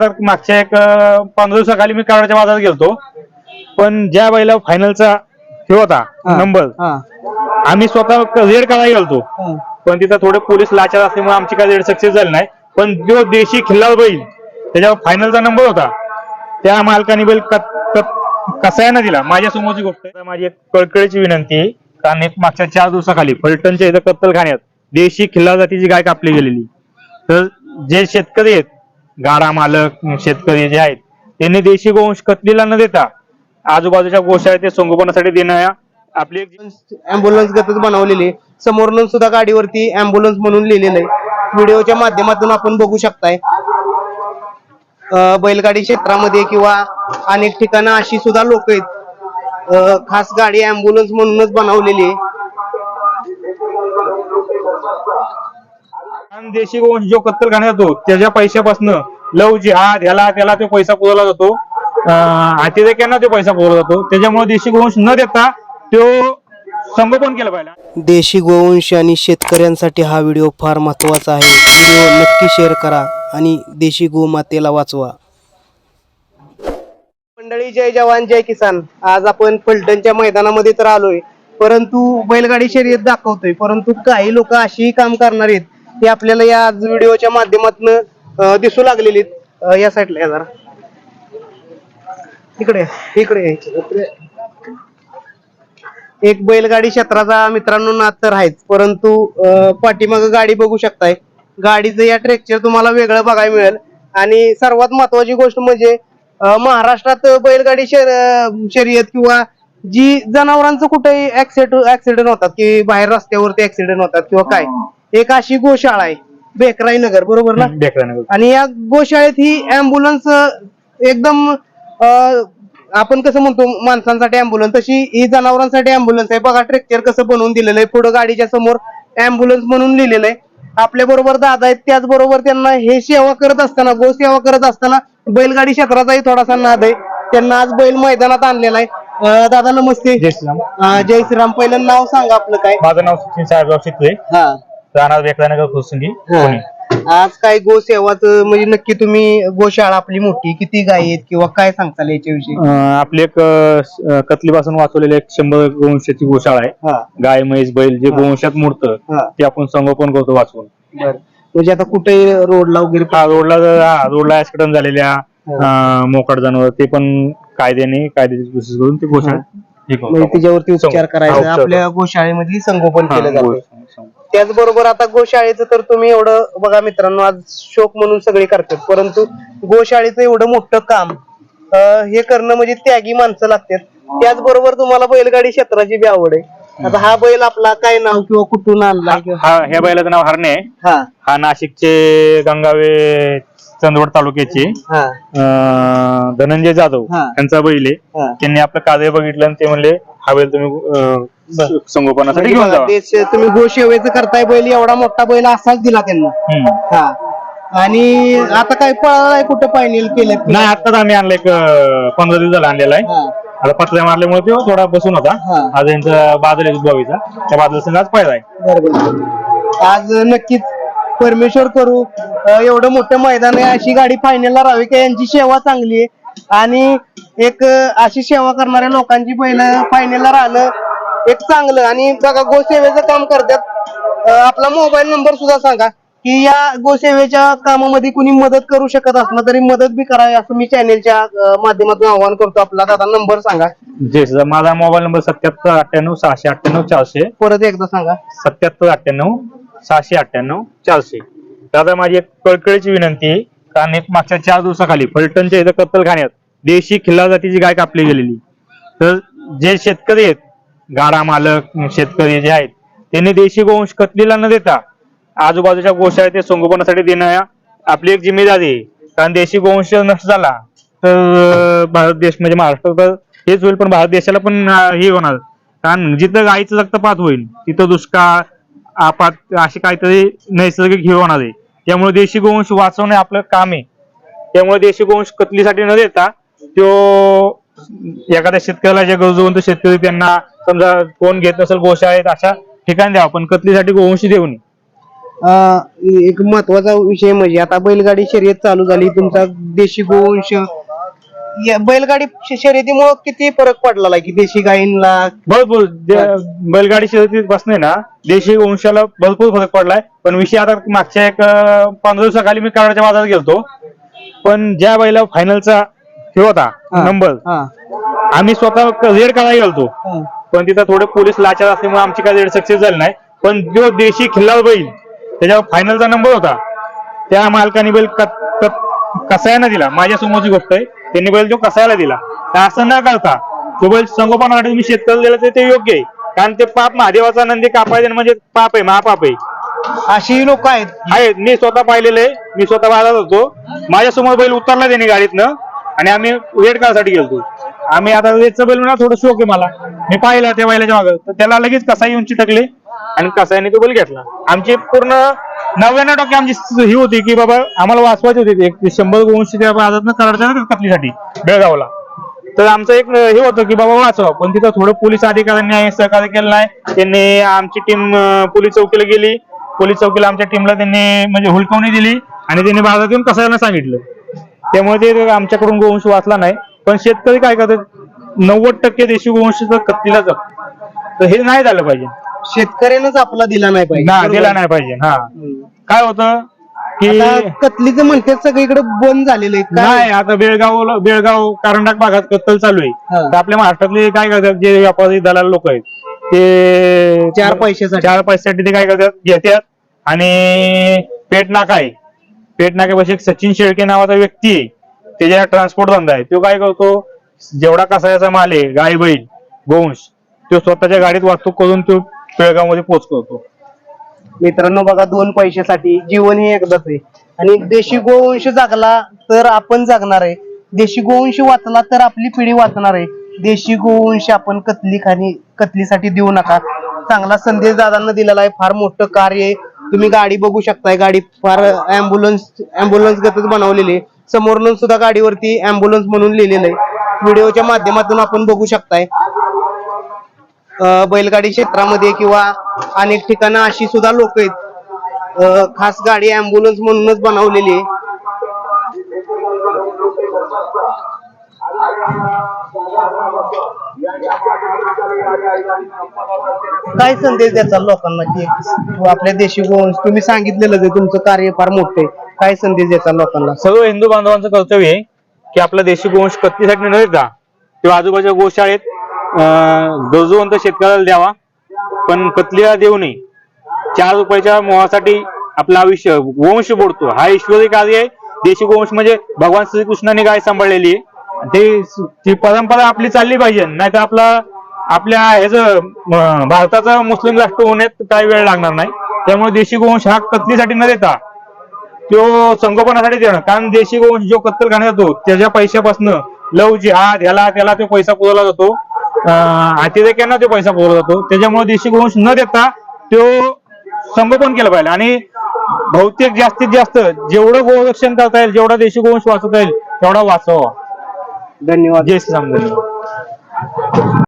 तर मागच्या एक पंधरा दिवसाखाली मी कराडच्या बाजारात गेलतो. पण ज्या बैला फायनलचा हे होता हा. नंबर हा. आम्ही स्वतः रेड करायला गेलतो. हा. पण तिथं थोडे पोलीस लाचार असल्यामुळे आमची काय रेड सक्सेस झाली नाही. पण जो देशी खिल्लार बैल त्याच्यावर फायनलचा नंबर होता. त्या मालकाने बैल कसा आहे ना दिला? माझ्या समोरची गोष्ट आहे. माझी एक कळकळीची विनंती आहे. कारण एक मागच्या चार दिवसाखाली फलटणच्या इथं कत्तलखान्यात देशी खिल्लार जातीची गाय कापली गेलेली. तर जे शेतकरी आहेत गाडा मालक शेतकरी जे आहेत त्यांनी देशी गोवंश कतलीला न देता आजूबाजूच्या गोशाळेत ते संगोपनासाठी देणं आपली एक अँब्युलन्स गतच बनवलेली समोरून सुद्धा गाडीवरती अँब्युलन्स म्हणून लिहिलेलं आहे. व्हिडिओच्या माध्यमातून आपण बघू शकताय. बैलगाडी क्षेत्रामध्ये किंवा अनेक ठिकाणं अशी सुद्धा लोक आहेत. खास गाडी अँब्युलन्स म्हणूनच बनवलेली आहे. देशी गोवंश जो कत्तलखान्यात जातो त्याच्या पैशापासून लव जिहाद ह्याला त्याला तो पैसा पुरवला जातो. अतिरेक्यांना तो पैसा पुरवला जातो. त्याच्यामुळे देशी गोवंश न देता तो संगोपन केलं पाहिजे देशी गोवंश आणि शेतकऱ्यांसाठी हा व्हिडिओ फार महत्त्वाचा आहे. व्हिडिओ नक्की शेअर करा आणि देशी गोमातेला वाचवा. मंडळी जय जवान जय किसान. आज आपण फलटणच्या मैदानामध्ये तर आलोय परंतु बैलगाडी शर्यत दाखवतोय परंतु काही लोक अशी काम करणार आहेत. हे आपल्याला या आज व्हिडिओच्या माध्यमातून दिसू लागलेली या साईडला या जरा. इकडे इकडे एक बैलगाडी क्षेत्राचा मित्रांनो नाद तर आहेच परंतु पाठीमाग गाडी बघू शकताय. गाडीचं या ट्रेक्चर तुम्हाला वेगळं बघायला मिळेल. आणि सर्वात महत्वाची गोष्ट म्हणजे महाराष्ट्रात बैलगाडी शर- शर्यत किंवा जी जनावरांचं कुठेही ऍक्सिडेंट ऍक्सिडेंट होतात की बाहेर रस्त्यावरती ऍक्सिडेंट होतात किंवा काय एक अशी गोशाळा आहे बेकराई नगर बरोबर ना. आणि या गोशाळेत ही अँब्युलन्स एकदम अं, आपण कसं म्हणतो माणसांसाठी अँब्युलन्स तशी ही जनावरांसाठी अँब्युलन्स आहे. बघा ट्रेक्चर कसं बनवून दिलेलं आहे. पुढे गाडीच्या समोर अँब्युलन्स म्हणून लिहिलेलं आहे. आपल्या बरोबर दादा आहेत त्याचबरोबर त्यांना हे सेवा करत असताना गो सेवा करत असताना बैलगाडी क्षेत्राचाही थोडासा नाद आहे. त्यांना आज बैल मैदानात आणलेला आहे. अं, दादा नमस्ते. जय श्रीराम. अं, जय श्रीराम. पहिलं नाव सांगा आपलं काय? माझं नाव सचिन साहेबराव शितवे. हा. राहणार बेकरानगर खुरसुंगी पुणे आज काय गो सेवाच म्हणजे नक्की तुम्ही गोशाळा आपली मोठी किती गाय आहेत किंवा काय सांगताल याच्याविषयी? अं, आपली एक अं, कतलीपासून वाचवलेली एक शंभर गोवंशाची गोशाळा आहे. हा. गाय म्हैस बैल जे हा. गोवंशात मुडतं हा. ते आपण संगोपन करतो वाचवून. बर. म्हणजे आता कुठे रोडला वगैरे हा रोडला हा, रोडला ऍक्सिडेंट झालेल्या अं, मोकाट जनावर ते पण कायद्याने कायद्याची प्रोसेस करून ते हे. करतो म्हणजे आपण. त्याच्यावरती उपचार हा, करायचा उपचार आपल्या गोशाळेमध्ये संगोपन हा, केलं जातं. त्याचबरोबर आता गोशाळेचं तर तुम्ही एवढं बघा मित्रांनो आज शोक म्हणून सगळे करतात. परंतु गोशाळेचं एवढं मोठं काम हे करणं म्हणजे त्यागी माणसं लागतात. त्याचबरोबर तुम्हाला बैलगाडी क्षेत्राची बी आवड आहे. आता हा बैल आपला काय नाव किंवा कुठून आणला हा ह्या बैलाचं नाव हरणे आहे. हा. हा नाशिकचे गंगावे चंदवड तालुक्याचे. हा. अं, धनंजय जाधव हा. यांचा बैल आहे. हा. त्यांनी आपलं कार्य बघितलं आणि ते म्हणले हा बैल तुम्ही अं, संगोपनासाठी म्हणजे घेऊन जावा. देश तुम्ही करताय बैल एवढा मोठा बैल असाच दिला त्यांना. हम्म. हा. आणि आता काय पळालाय कुठं फायनल केलं? नाही आताच आम्ही आणलं एक अं, पंधरा दिवस झाला आणलेला आहे. हा. आता पटल्या मारल्यामुळे तो थोडा बसून होता. हा. आज यांचा बादल आहे बावीचा त्या बादल संघ आज पाहिला आहे. बरोबर. आज नक्कीच परमेश्वर करू. अं, एवढं मोठं मैदान आहे. अशी गाडी फायनलला राहावी का? यांची सेवा चांगली आहे. आणि एक अं, अशी सेवा करणाऱ्या लोकांची पहिलं फायनलला राहिलं. एक चांगलं. आणि बघा गोसेवेचं काम करतात. आपला मोबाईल नंबर सुद्धा सांगा की या गोसेवेच्या कामामध्ये कुणी मदत करू शकत असलं तरी मदत बी करावी असं मी चॅनेलच्या माध्यमातून आवाहन करतो. आपला दादा नंबर सांगा. जे माझा मोबाईल नंबर सत्याहत्तर अठ्ठ्याण्णव सहाशे अठ्ठ्याण्णव चारशे. परत एकदा सांगा. सत्याहत्तर अठ्ठ्याण्णव सहाशे अठ्ठ्याण्णव चारशे. दादा माझी एक कळकळीची विनंती आहे कारण एक मागच्या चार दिवसाखाली फलटणच्या इथं कत्तलखान्यात देशी खिल्लार जातीची गाय कापली गेलेली. तर जे शेतकरी आहेत गाडा मालक शेतकरी जे आहेत त्यांनी देशी गोवंश कतलीला न देता आजूबाजूच्या गोशाळेत ते संगोपनासाठी देणं आपली एक जिम्मेदारी आहे. कारण देशी गोवंश नष्ट झाला तर भारत देश म्हणजे महाराष्ट्र तर हेच होईल पण भारत देशाला पण हे होणार. कारण जिथं गायीचं रक्तपात होईल तिथं दुष्काळ आपात असे काहीतरी नैसर्गिक हे होणार आहे. त्यामुळे देशी गोवंश वाचवणे आपलं काम आहे. त्यामुळे देशी गोवंश कतलीसाठी न देता तो एखाद्या शेतकऱ्याला जे गरजवंत शेतकरी त्यांना समजा कोण घेत नसेल गोशाळेत अशा ठिकाणी द्यावा. पण कतलीसाठी गोवंशी देऊ नये अं, एक महत्त्वाचा विषय म्हणजे आता बैलगाडी शर्यत चालू झाली तुमचा देशी गोवंश. या बैलगाडी श- शर्यतीमुळे किती फरक पडला की देशी गायींना भरपूर. जे- बैलगाडी शर्यतीत बसणे ना देशी वंशाला भरपूर फरक पडलाय. पण विषय आता मागच्या एक अं, पंधरा दिवसाखाली मी कराडच्या बाजारात गेलतो. पण ज्या बैला फायनलचा हे होता हा. नंबर. हा, आम्ही स्वतः रेड करायला गेलतो. हा. पण तिथं थोडे पोलीस लाचार असल्यामुळे आमची काय रेड सक्सेस झाली नाही. पण जो देशी खिल्लार बैल त्याच्यावर फायनलचा नंबर होता. त्या मालकाने बैल क- दिला. माझ्या समोरची गोष्ट आहे त्यांनी बैल तो कसायला दिला. तर असं न करता तो बैल संगोपनासाठी मी शेतकऱ्याला दिला तर ते योग्य आहे. कारण ते पाप महादेवाचा नंदी कापायचे म्हणजे पाप आहे महापाप आहे. अशी लोक आहेत. आहे मी स्वतः पाहिलेलं आहे. मी स्वतः बाजारात होतो. माझ्यासमोर बैल उतरला त्याने गाडीतनं. आणि आम्ही वेट करायसाठी गेलो आम्ही आता रेडचा बैल ना थोडं शोक आहे मला. मी पाहिला त्या बैलाच्या मागं. तर त्याला लगेच कसाई येऊन चिटकले आणि कसाईने तो बैल घेतला. आमची पूर्ण नव्याण्णव टक्के आमची ही होती की बाबा आम्हाला वाचवायची होती. एक शंभर गोंशी त्या बाजारात कराडच्या कतलीसाठी बेळगावला. तर आमचं एक हे होतं की बाबा वाचवा. पण तिथं थोडं पोलीस अधिकाऱ्यांनी सहकार्य केलं नाही. त्यांनी आमची टीम पोलीस चौकीला गेली. पोलीस चौकीला आमच्या टीमला त्यांनी म्हणजे हुलकवणी दिली. आणि त्यांनी बाजारात येऊन कसायला सांगितलं. त्यामुळे ते आमच्याकडून गोवंश वाचला नाही. पण शेतकरी काय करतात? नव्वद टक्के देशी गोवंश कत्तीला तर हे नाही झालं पाहिजे. शेतकऱ्यानंच आपला दिला नाही पाहिजे. ना बरोबर. दिला नाही पाहिजे. हा. काय होतं की आता कतलीचं म्हणतात सगळीकडे बंद झालेलं आहे. काय? नाही आता बेळगाव बेळगाव कारंडाक भागात कत्तल चालू आहे. हा. तर आपल्या महाराष्ट्रातले काय करतात जे व्यापारी दलाल लोक आहेत ते चार पैशासाठी. चार पैशासाठी ते काय करतात? घेतात आणि पेट नाका आहे. पेट एक सचिन शेळके नावाचा व्यक्ती आहे. त्याच्या ट्रान्सपोर्ट धंदा आहे. तो काय करतो? जेवढा कसायाचा माल आहे गाय बैल गोंश तो स्वतःच्या गाडीत वाहतूक करून तो मध्ये पोच करतो. मित्रांनो बघा दोन पैशासाठी जीवन हे एकदाच आहे. आणि देशी गोवंश जागला तर आपण जागणार आहे. देशी गोवंश वाचला तर आपली पिढी वाचणार आहे. देशी गोवंश आपण कतली खाणी कतलीसाठी देऊ नका. चांगला संदेश दादांना दिलेला आहे. फार मोठं कार्य आहे. तुम्ही गाडी बघू शकताय. गाडी फार अँब्युलन्स अँब्युलन्स गतच बनवलेली आहे. समोरून सुद्धा गाडीवरती अँब्युलन्स म्हणून लिहिलेलं आहे. व्हिडिओच्या माध्यमातून आपण बघू शकताय. बैलगाडी क्षेत्रामध्ये किंवा अनेक ठिकाणं अशी सुद्धा लोक आहेत. खास गाडी अँब्युलन्स म्हणूनच बनवलेली आहे. काय संदेश द्याचा लोकांना की आपल्या देशी गोवंश? तुम्ही सांगितलेलं तुमचं कार्य फार मोठं आहे. काय संदेश द्याचा लोकांना? सर्व हिंदू बांधवांचं कर्तव्य आहे की आपला देशी गोवंश कत्तीसाठी न देता किंवा आजूबाजूच्या गोशाळेत अं, गरजूवंत शेतकऱ्याला द्यावा. पण कतलीला देऊ नये. चार रुपयाच्या मोहासाठी आपलं आयुष्य वंश बुडतो. हा ईश्वरी कार्य आहे. देशी गोवंश म्हणजे भगवान श्रीकृष्णाने गाय सांभाळलेली आहे. ते ती परंपरा आपली चालली पाहिजे. नाही तर आपला आपल्या ह्याचं भारताचा मुस्लिम राष्ट्र होण्यात काही वेळ लागणार नाही. त्यामुळे देशी गोवंश हा कतलीसाठी न देता तो संगोपनासाठी देणं कारण देशी गोवंश जो कत्तल खाण्यात जातो त्याच्या पैशापासून लव जिहाद ह्याला त्याला तो पैसा पुरवला जातो. अतिरेक्यांना तो पैसा पुरवला जातो. त्याच्यामुळे देशी गोवंश न देता तो संगोपन केलं पाहिजे. आणि बहुतेक जास्तीत जास्त जेवढं गोरक्षण करता येईल जेवढा देशी गोवंश वाचवता येईल तेवढा वाचवा धन्यवाद. जय श्रीराम धन्यवाद.